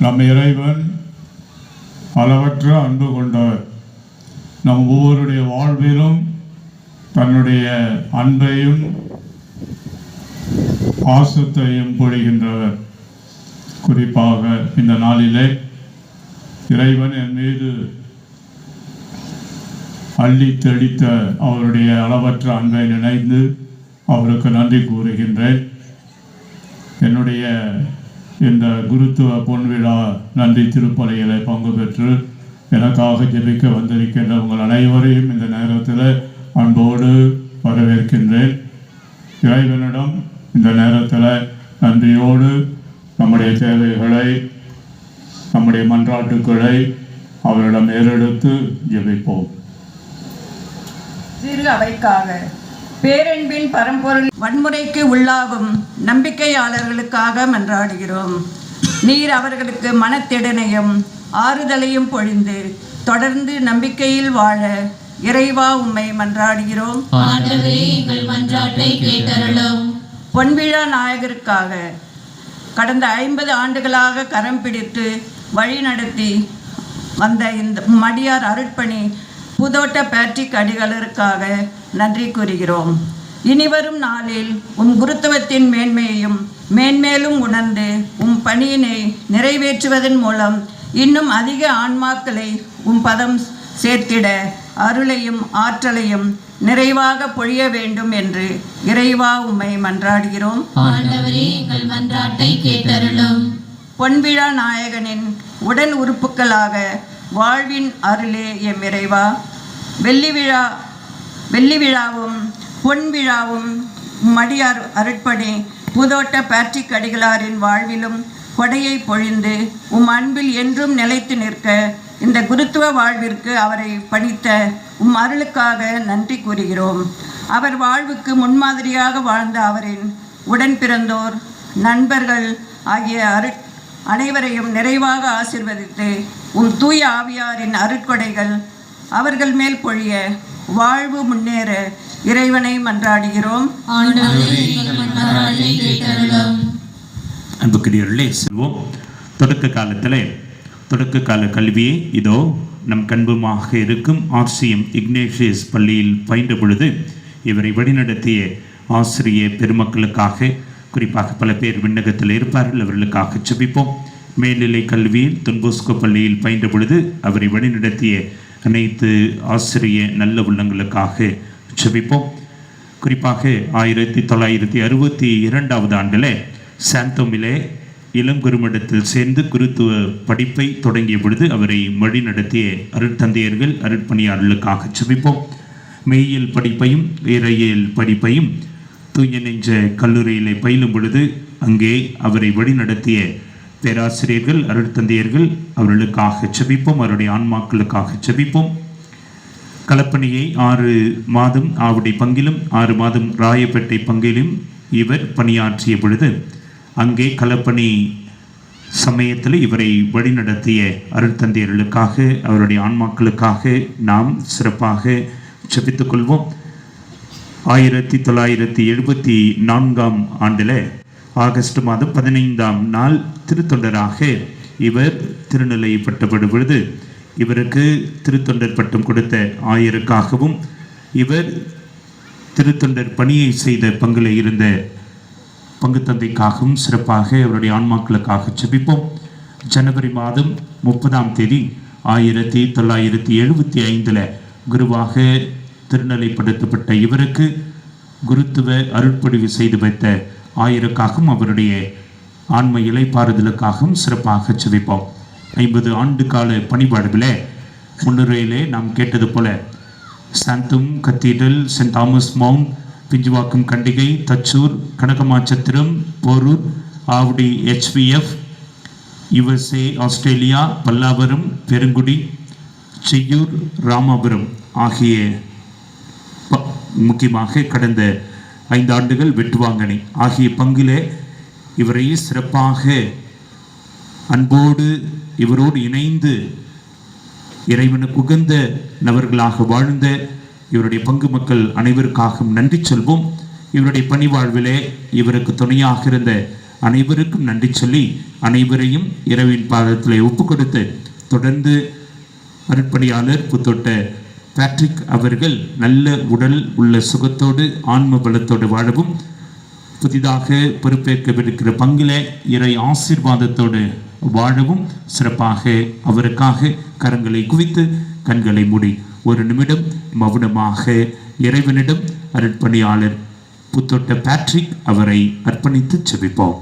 நம் இறைவன் அளவற்ற அன்பு கொண்டவர். நம் ஒவ்வொருடைய வாழ்விலும் தன்னுடைய அன்பையும் பாசத்தையும் பொழிகின்றவர். குறிப்பாக இந்த நாளிலே இறைவன் என் மீது அள்ளி தெளித்த அவருடைய அளவற்ற அன்பை நினைந்து அவருக்கு நன்றி கூறுகின்றேன். என்னுடைய இந்த குருத்துவ பொன்விழா நன்றி திருப்பலையில பங்கு பெற்று எனக்காக ஜெபிக்க வந்திருக்கின்ற உங்கள் அனைவரையும் இந்த நேரத்தில் அன்போடு வரவேற்கின்றேன். இறைவனிடம் இந்த நேரத்தில் நன்றியோடு நம்முடைய தேவைகளை நம்முடைய மன்றாட்டுக்களை அவரிடம் ஏறெடுத்து ஜெபிப்போம். சிறு அவைக்காக. பேரன்பின் பரம்பொருள் வன்முறைக்கு உள்ளாகும் நம்பிக்கையாளர்களுக்காக மன்றாடுகிறோம். நீர் அவர்களுக்கு மனத்திடனையும் ஆறுதலையும் பொழிந்து தொடர்ந்து நம்பிக்கையில் வாழ இறைவா உம்மை மன்றாடுகிறோம். பொன்விழா நாயகருக்காக கடந்த ஐம்பது ஆண்டுகளாக கரம் பிடித்து வழிநடத்தி வந்த இந்த மடியார் அருட்பணி புதோட்ட பேட்ரிக் அடிகளருக்காக நன்றி கூறுகிறோம். இனிவரும் நாளில் உம் குருத்துவத்தின் மேன்மையையும் மேன்மேலும் உணர்ந்து உம் பணியினை நிறைவேற்றுவதன் மூலம் இன்னும் அதிக ஆன்மாக்களை உம் பதம் சேர்த்திட அருளையும் ஆற்றலையும் நிறைவாக பொழிய வேண்டும் என்று இறைவா உம்மை மன்றாடுகிறோம். ஆண்டவரே எங்கள் மன்றாட்டை கேட்டருளும். பொன்விழா நாயகனின் உடல் உறுப்புக்களாக வாழ்வின் அருளே எம் இறைவா. வெள்ளி விழா வெள்ளி விழாவும் பொன் விழாவும் மடியார் அருட்பணி பூதோட்ட பேட்ரிக் அடிகளாரின் வாழ்விலும் கொடையை பொழிந்து உம் அன்பில் என்றும் நிலைத்து நிற்க இந்த குருத்துவ வாழ்விற்கு அவரை பணித்த உம் அருளுக்காக நன்றி கூறுகிறோம். அவர் வாழ்வுக்கு முன்மாதிரியாக வாழ்ந்த அவரின் உடன் பிறந்தோர் நண்பர்கள் ஆகிய அரு அனைவரையும் நிறைவாக ஆசிர்வதித்து உம் தூய ஆவியாரின் அருட்கொடைகள் அவர்கள் மேல் பொழிய வாழ்வு முன்னேற இறைவனை மன்றாடுகிறோம். அன்புக்குரியவர்களே செல்வோம். தொடக்க காலத்தில் தொடக்க கால கல்வியே இதோ நம் கண்புமாக இருக்கும் ஆர்சிஎம் இக்னேஷியஸ் பள்ளியில் பயின்ற பொழுது இவரை வழிநடத்திய ஆசிரிய பெருமக்களுக்காக குறிப்பாக பல பேர் விண்ணகத்தில் இருப்பார்கள் அவர்களுக்காக செபிப்போம் மேல்நிலை கல்வியில் தொன்போஸ்கோ பள்ளியில் பயின்ற பொழுது அவரை வழிநடத்திய அனைத்து ஆசிரிய நல்ல உள்ளங்களுக்காக செபிப்போம். குறிப்பாக ஆயிரத்தி தொள்ளாயிரத்தி அறுபத்தி இரண்டாவது ஆண்டில் சாந்தோமிலே இளம் குருமடத்தில் சேர்ந்து குருத்துவ படிப்பை தொடங்கிய பொழுது அவரை வழி நடத்திய அருட்தந்தையர்கள் அருட்பணியாளர்களுக்காக செபிப்போம். மெய்யியல் படிப்பையும் இறையியல் படிப்பையும் தூய நெஞ்ச கல்லூரியிலே பயிலும் பொழுது அங்கே அவரை வழிநடத்திய பேராசிரியர்கள் அருட்தந்தையர்கள் அவர்களுக்காக செபிப்போம் அவருடைய ஆன்மாக்களுக்காக செபிப்போம் கலப்பணியை ஆறு மாதம் ஆவுடை பங்கிலும் ஆறு மாதம் ராயப்பேட்டை பங்கிலும் இவர் பணியாற்றிய பொழுது அங்கே கலப்பணி சமயத்தில் இவரை வழிநடத்திய அருட்தந்தையர்களுக்காக அவருடைய ஆன்மாக்களுக்காக நாம் சிறப்பாக செபித்துக்கொள்வோம் ஆயிரத்தி தொள்ளாயிரத்தி எழுபத்தி நான்காம் ஆண்டில் ஆகஸ்ட் மாதம் பதினைந்தாம் நாள் திருத்தொண்டராக இவர் திருநிலைப்பட்டப்படும் பொழுது இவருக்கு திருத்தொண்டர் பட்டம் கொடுத்த ஆயருக்காகவும் இவர் திருத்தொண்டர் பணியை செய்த பங்கில் இருந்த பங்கு தந்தைக்காகவும் சிறப்பாக அவருடைய ஆன்மாக்களுக்காக செபிப்போம். ஜனவரி மாதம் முப்பதாம் தேதி ஆயிரத்தி தொள்ளாயிரத்தி எழுபத்தி ஐந்தில் குருவாக திருநிலைப்படுத்தப்பட்ட இவருக்கு குருத்துவ அருட்படிவு செய்து வைத்த ஆயருக்காகவும் அவருடைய ஆன்ம இலைப்பாறுதலுக்காகவும் சிறப்பாக செபிப்போம் ஐம்பது ஆண்டு கால பணிபாடுகளே முன்னுரையிலே நாம் கேட்டது போல Santhome cathedral Saint Thomas Mount Pinjuvakkam Kandigai Thachur Kanakammachatram Porur Avadi HVF USA Australia Pallavaram Perungudi Cheyyur Ramapuram ஆகிய முக்கியமாக கடந்த ஐந்து ஆண்டுகள் வெட்டுவாங்கனி. ஆகிய பங்கிலே இவரை சிறப்பாக அன்போடு இவரோடு இணைந்து இறைவனுக்கு உகந்த நபர்களாக வாழ்ந்த இவருடைய பங்கு மக்கள் அனைவருக்காகவும் நன்றி சொல்வோம். இவருடைய பணிவாழ்விலே இவருக்கு துணையாக இருந்த அனைவருக்கும் நன்றி சொல்லி அனைவரையும் இரவின் பாதத்திலே ஒப்பு கொடுத்து தொடர்ந்து அருட்பணியாளர் புத்தொட்ட பேட்ரிக் அவர்கள் நல்ல உடல் உள்ள சுகத்தோடு ஆன்ம பலத்தோடு வாழவும் புதிதாக பொறுப்பேற்கவிருக்கிற பங்கில இறை ஆசீர்வாதத்தோடு வாழவும் சிறப்பாக அவருக்காக கரங்களை குவித்து கண்களை மூடி ஒரு நிமிடம் மௌனமாக இறைவனிடம் அருட்பணியாளர் புத்தொட்ட பேட்ரிக் அவரை அர்ப்பணித்து செவிப்போம்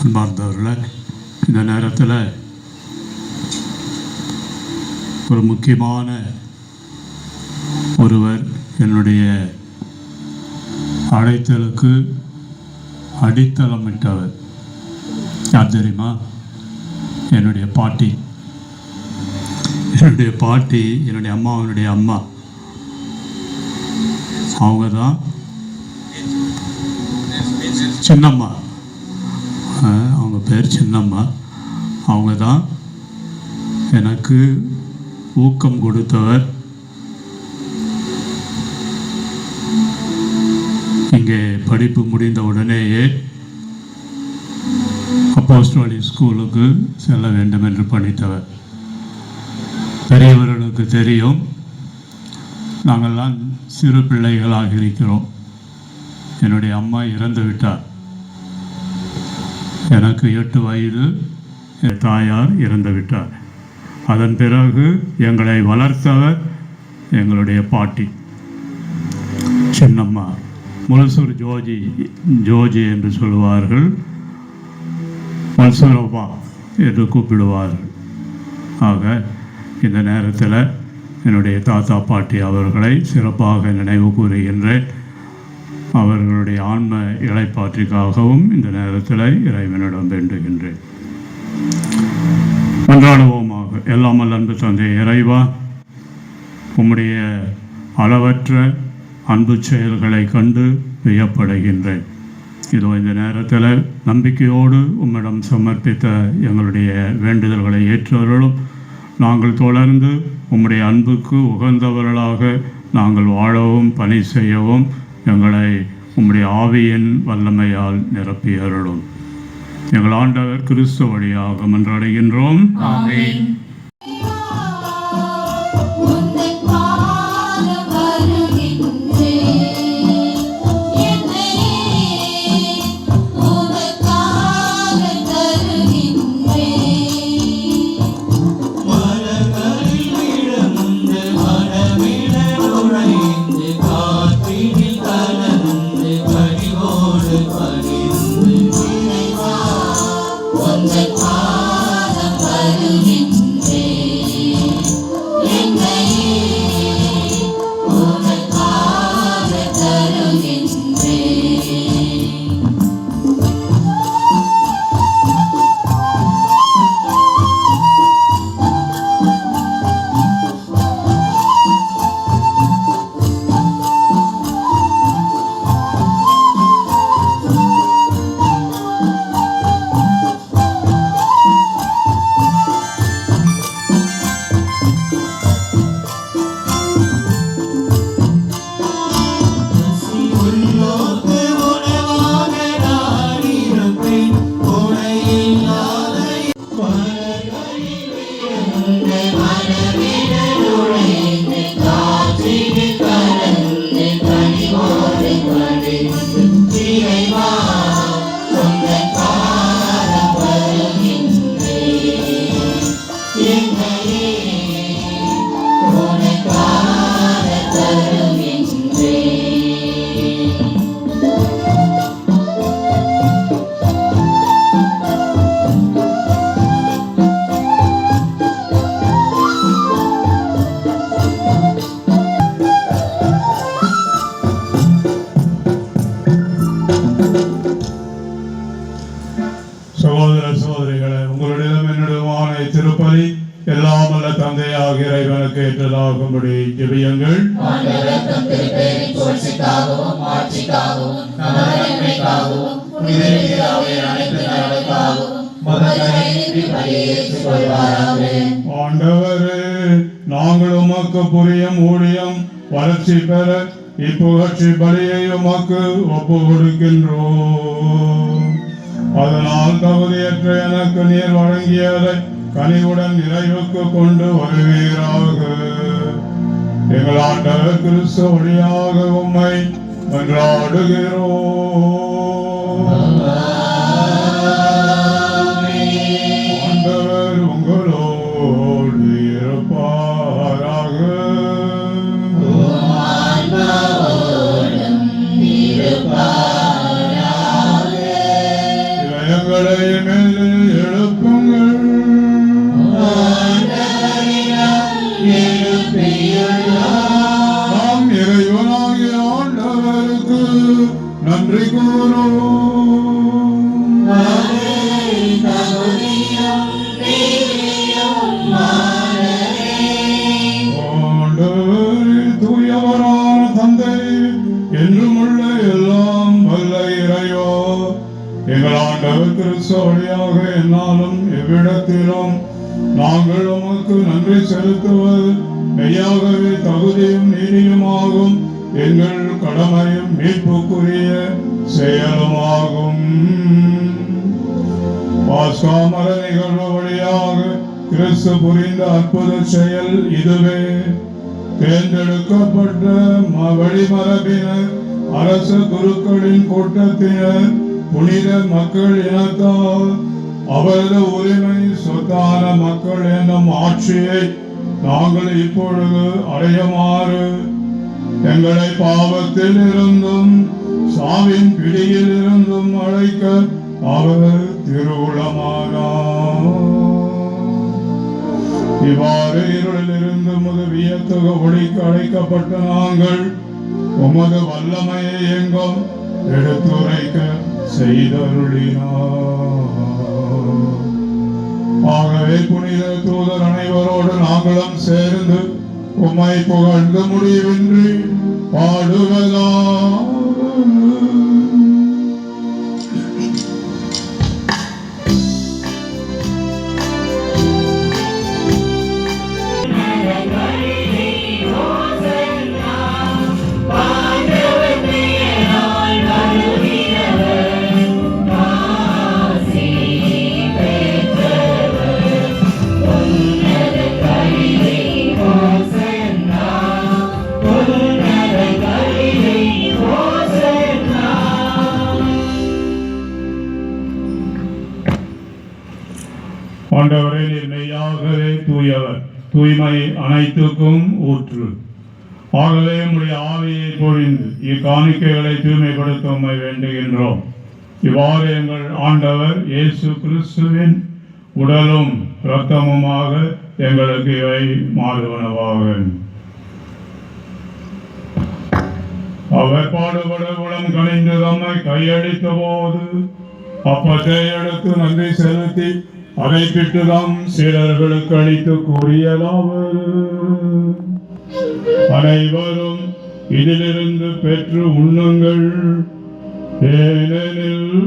அன்பார்ந்தவர்களே இந்த நேரத்தில் ஒரு முக்கியமான ஒருவர் என்னுடைய அழைத்தலுக்கு அடித்தளமிட்டவர். யார் தெரியுமா? என்னுடைய பாட்டி. என்னுடைய பாட்டி என்னுடைய அம்மாவினுடைய அம்மா. அவங்க தான் சின்னம்மா அவங்க பேர் சின்னம்மா. அவங்க தான் எனக்கு ஊக்கம் கொடுத்தவர். இங்கே படிப்பு முடிந்த உடனேயே அப்போஸ்டோலி ஸ்கூலுக்கு செல்ல வேண்டும் என்று பணித்தவர். பெரியவர்களுக்கு தெரியும் நாங்கள்லாம் சிறு பிள்ளைகளாக இருக்கிறோம். என்னுடைய அம்மா இறந்து விட்டார். எனக்கு எட்டு வயது என் தாயார் இறந்து விட்டார். அதன் பிறகு எங்களை வளர்த்தவர் எங்களுடைய பாட்டி. சின்னம்மா. முலசூர் ஜோஜி ஜோஜி என்று சொல்லுவார்கள். மல்சூரப்பா என்று கூப்பிடுவார்கள். ஆக இந்த நேரத்தில் என்னுடைய தாத்தா பாட்டி அவர்களை சிறப்பாக நினைவு கூறுகின்றேன். அவர்களுடைய ஆன்ம இலைப்பாற்றிற்காகவும் இந்த நேரத்தில் இறைவனிடம் வேண்டுகின்றேன். மன்றாடுவோமாக. எல்லாம் அன்பு தந்தை இறைவா உம்முடைய அளவற்ற அன்பு செயல்களை கண்டு வியப்படைகின்றேன். இதோ இந்த நேரத்தில் நம்பிக்கையோடு உம்மிடம் சமர்ப்பித்த எங்களுடைய வேண்டுதல்களை ஏற்றவர்களும் நாங்கள் தொடர்ந்து உம்முடைய அன்புக்கு உகந்தவர்களாக நாங்கள் வாழவும் பணி செய்யவும் எங்களை உம்முடைய ஆவியின் வல்லமையால் நிரப்பி அருளும் எங்கள் ஆண்டவர் கிறிஸ்துவ வழியாக மன்றாடுகின்றோம். ஆண்டவரே வளர்ச்சி பெற இப்புகழ்ச்சி பலியை உமக்கு ஒப்பு கொடுக்கின்றோம். அதனால் தகுதியற்ற எனக்கு நீர் வழங்கியதை கனிவுடன் நிறைவுக்கு கொண்டு வருவீராக. எங்கள் ஆண்டவர் கிறிஸ்து வழியாக உம்மை மன்றாடுகிறோம் செயலுமாகும் பாஸ்காமர நிகழ்வு வழியாக கிறிஸ்து புரிந்த அற்புத செயல் இதுவே. தேர்ந்தெடுக்கப்பட்ட ம- வழிமரபினர் அரச குருக்களின் கூட்டத்தினர் புனித மக்கள் இனத்தால் அவரது உரிமை சொத்தான மக்கள் என்னும் ஆட்சியை நாங்கள் இப்பொழுது அடையுமாறு எங்களை பாவத்தில் இருந்தும் சாவின் பிடியில் இருந்தும் அழைக்க அவர் திருவுளமானார் இவ்வாறு இருளில் இருந்து முது வியத்தக ஒளிக்கு அழைக்கப்பட்ட நாங்கள் உமது வல்லமையை எங்கும் எடுத்துரைக்க செய்தருளினார். ஆகவே புனித தூதர் அனைவரோடு நாங்களும் சேர்ந்து உம்மை புகழ்ந்து முடிவின்றி பாடுவதாக ஆண்டவரே அனைத்துக்கும் ஊற்று. ஆகவே உம்முடைய ஆவியை பொழிந்து இக்காணிக்கைகளை தூய்மைப்படுத்த உண்மை வேண்டுகின்றோம். இவ்வாறு எங்கள் ஆண்டவர் இயேசு கிறிஸ்துவின் உடலும் இரத்தமுமாக எங்களுக்கு இவை மாறுவனவாக. அவர் பாடுபட உளம் கணிந்து தம்மை கையளித்த போது அப்பத்தை எடுத்து நன்றி செலுத்தி அதை சிலர்களுக்கு அளித்து கூறியதாவது. அனைவரும் இதிலிருந்து பெற்று உண்ணுங்கள். ஏனெனில்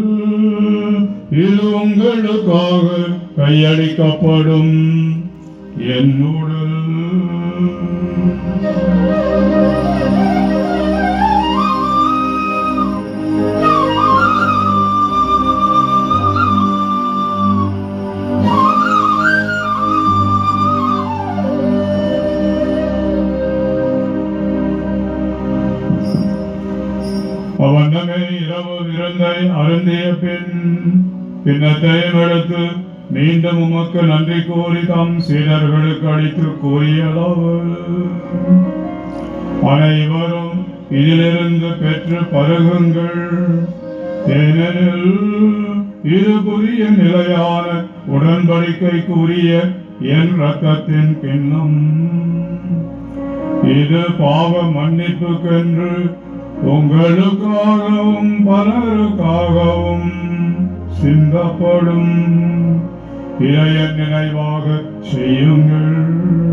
இது உங்களுக்காக கையளிக்கப்படும். என் உடல் இரவு விருந்தை அருந்திய பின் பின்னத்தை எடுத்து மீண்டும் உமக்கு நன்றி கூறி தம் சீடர்களுக்கு அளித்து கூறியதாவது. அனைவரும் இதிலிருந்து பெற்று பருகுங்கள். ஏனெனில் இது புதிய நிலையான உடன்படிக்கைக்குரிய என் ரத்தத்தின் கிண்ணம் இது பாவ மன்னிப்புக்கென்று உங்களுக்காகவும் பலருக்காகவும் சிந்தப்படும். இளைய நினைவாக செய்யுங்கள்.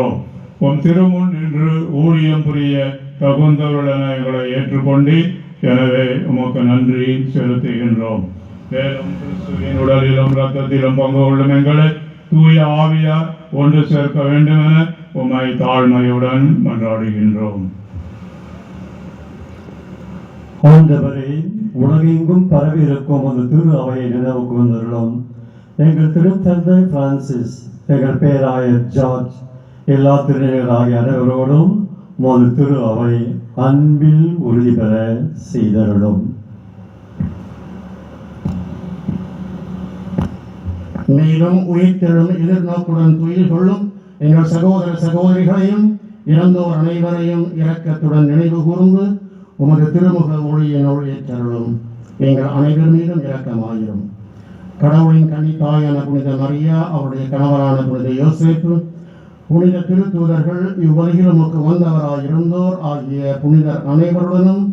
கொடுக்கின்றோம் உன் திருமுன் நின்று ஊழியம் புரிய தகுந்தவர்களென எங்களை ஏற்றுக்கொண்டு எனவே உமக்கு நன்றி செலுத்துகின்றோம். மேலும் கிறிஸ்துவின் உடலிலும் ரத்தத்திலும் பங்கு கொள்ளும் எங்களை தூய ஆவியார் ஒன்று சேர்க்க வேண்டும் என உமை தாழ்மையுடன் மன்றாடுகின்றோம். ஆண்டவரே உலகெங்கும் பரவி இருக்கும் அந்த திரு அவையை நினைவுக்கு கூர்ந்தருளும் எங்கள் திருத்தந்தை பிரான்சிஸ் எங்கள் பேராயர் ஜார்ஜ் எல்லா திருநீராகிய அனைவரோடும் உமது திரு அவை அன்பில் உறுதி பெற செய்தருளும். மேலும் உயிர்த்தெழும் எதிர்நோக்குடன் துயில் கொள்ளும் எங்கள் சகோதர சகோதரிகளையும் இறந்தோர் அனைவரையும் இரக்கத்துடன் நினைவு கூர்ந்து உமது திருமுக ஒளியினுள் ஏற்றருளும் எங்கள் அனைவர் மீதும் இரக்கமாயிரும். கடவுளின் கன்னித்தாயான புனித மரியா அவருடைய கணவரான புனித யோசிப்பு புனித திருத்தூதர்கள் இவ்வுலகில் வந்தவராக இருந்தோர் ஆகிய புனிதர் அனைவருடனும்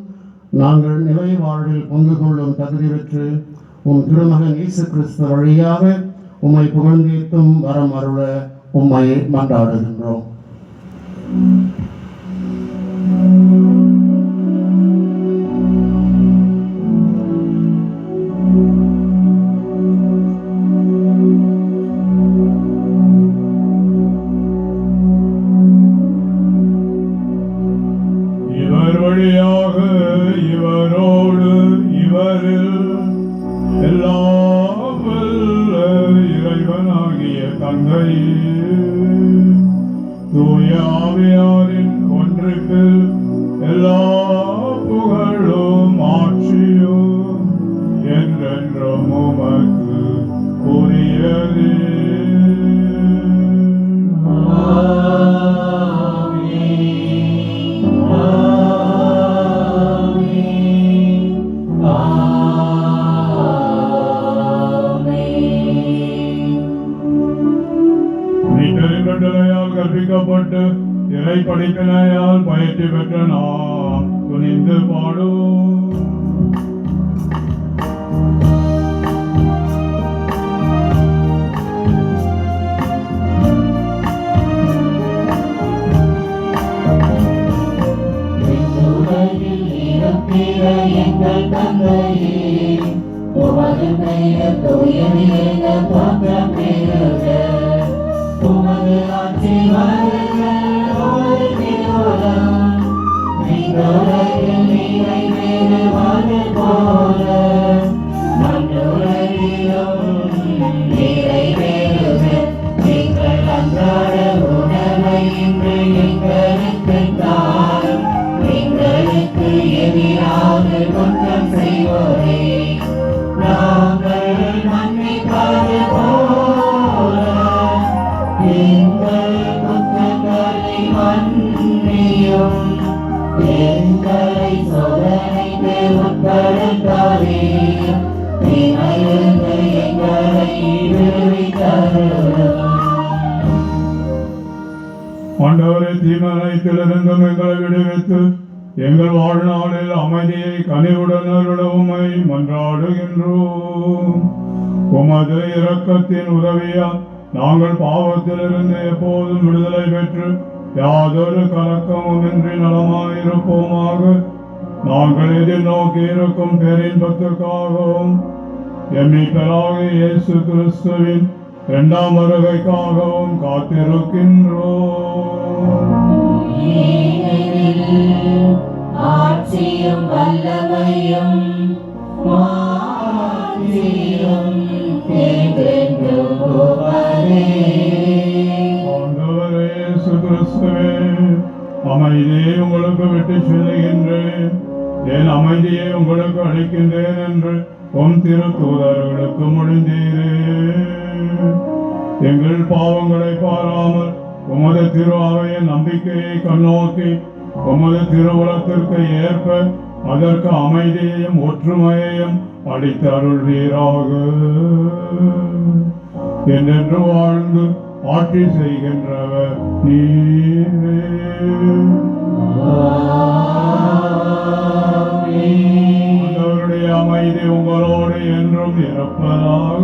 நாங்கள் நிலை வாழ்வில் பங்கு கொள்ளும் தகுதி பெற்று உன் திருமகன் இயேசு கிறிஸ்து வழியாக உம்மை புகழ்ந்தேத்தும் வரம் அருள உம்மை மன்றாடுகின்றோம். இறைவனாகிய தந்தை தூய ஒன்றுக்கு the bottle. உமது இரக்கத்தின் உதவியால் நாங்கள் பாவத்திலிருந்து எப்போதும் விடுதலை பெற்று யாதொரு கலக்கமுமின்றி நலமாயிருப்போமாக. நாங்கள் எதிர்நோக்கி இருக்கும் பேரின்பத்துக்காகவும் எம்மிக்கலாக இயேசு கிறிஸ்துவின் இரண்டாம் வருகைக்காகவும் காத்திருக்கின்றோம். ஆட்சியும் வல்லமையும் அமைதியை உங்களுக்கு விட்டு செல்லுகின்றேன். என் அமைதியை உங்களுக்கு அளிக்கின்றேன் என்று உன் திரு தூதர்களுக்கு முடிந்தீரே. எங்கள் பாவங்களை பாராமல் உமது திருவாவையின் நம்பிக்கையை கண்ணோக்கி உமது திருவுலத்திற்கு ஏற்ப அதற்கு அமைதியையும் ஒற்றுமையையும் அளித்தருள்வீராக என்றென்று வாழ்ந்து ஆட்சி செய்கின்றவர் நீரே. அமைதி உங்களோடு என்றும் இருப்பதாக